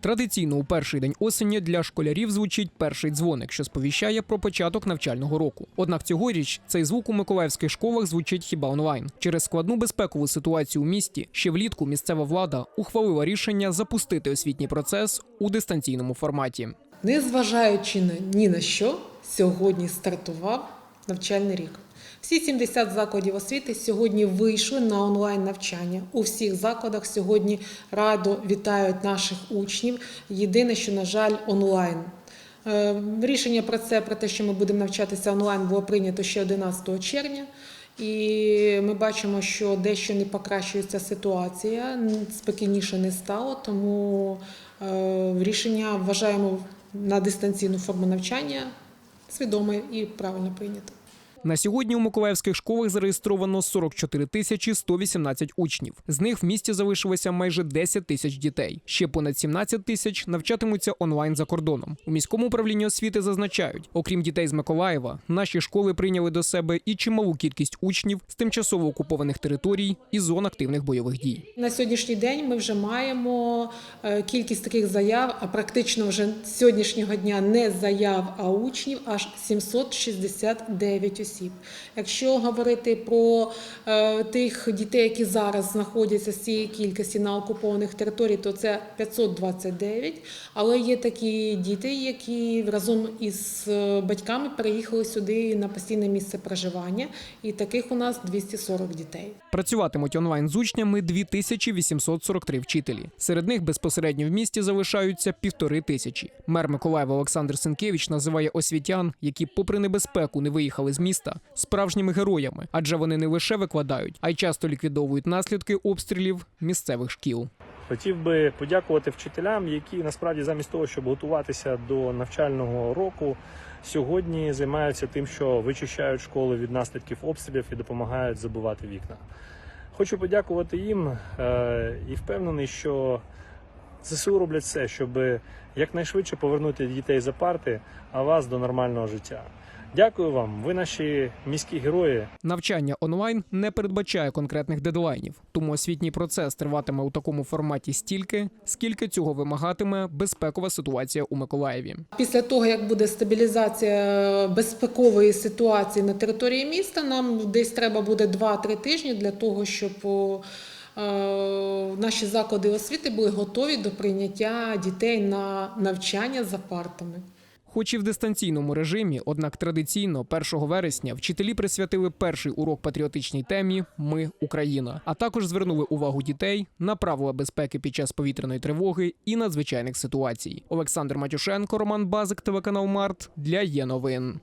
Традиційно у перший день осені для школярів звучить перший дзвоник, що сповіщає про початок навчального року. Однак цьогоріч цей звук у миколаївських школах звучить хіба онлайн. Через складну безпекову ситуацію у місті ще влітку місцева влада ухвалила рішення запустити освітній процес у дистанційному форматі. Незважаючи на ні на що, сьогодні стартував навчальний рік. Всі 70 закладів освіти сьогодні вийшли на онлайн навчання. У всіх закладах сьогодні радо вітають наших учнів. Єдине, що, на жаль, онлайн. Е, Рішення про це, про те, що ми будемо навчатися онлайн, було прийнято ще 11 червня. І ми бачимо, що дещо не покращується ситуація, спокійніше не стало, тому е, рішення вважаємо на дистанційну форму навчання свідоме і правильно прийнято. На сьогодні у миколаївських школах зареєстровано 44 тисячі 118 учнів. З них в місті залишилося майже 10 тисяч дітей. Ще понад 17 тисяч навчатимуться онлайн за кордоном. У міському управлінні освіти зазначають, окрім дітей з Миколаєва, наші школи прийняли до себе і чималу кількість учнів з тимчасово окупованих територій і зон активних бойових дій. На сьогоднішній день ми вже маємо е, кількість таких заяв, а практично вже з сьогоднішнього дня не заяв, а учнів аж 769 осіб. Якщо говорити про е, тих дітей, які зараз знаходяться з цієї кількості на окупованих територіях, то це 529. Але є такі діти, які разом із е, батьками переїхали сюди на постійне місце проживання, і таких у нас 240 дітей. Працюватимуть онлайн з учнями 2843 вчителі. Серед них безпосередньо в місті залишаються півтори тисячі. Мер Миколаєва Олександр Сенкевич називає освітян, які, попри небезпеку, не виїхали з міста, справжніми героями, адже вони не лише викладають, а й часто ліквідовують наслідки обстрілів місцевих шкіл. Хотів би подякувати вчителям, які насправді замість того, щоб готуватися до навчального року, сьогодні займаються тим, що вичищають школи від наслідків обстрілів і допомагають забивати вікна. Хочу подякувати їм е, і впевнений, що ЗСУ роблять все, щоб якнайшвидше повернути дітей за парти, а вас до нормального життя. Дякую вам, ви наші міські герої. Навчання онлайн не передбачає конкретних дедлайнів, тому освітній процес триватиме у такому форматі стільки, скільки цього вимагатиме безпекова ситуація у Миколаєві. Після того, як буде стабілізація безпекової ситуації на території міста, нам десь треба буде 2-3 тижні для того, щоб е, наші заклади освіти були готові до прийняття дітей на навчання за партами. Хоч і в дистанційному режимі, однак традиційно 1 вересня вчителі присвятили перший урок патріотичній темі Ми Україна, а також звернули увагу дітей на правила безпеки під час повітряної тривоги і надзвичайних ситуацій. Олександр Матюшенко, Роман Базик, телеканал Март для є новин.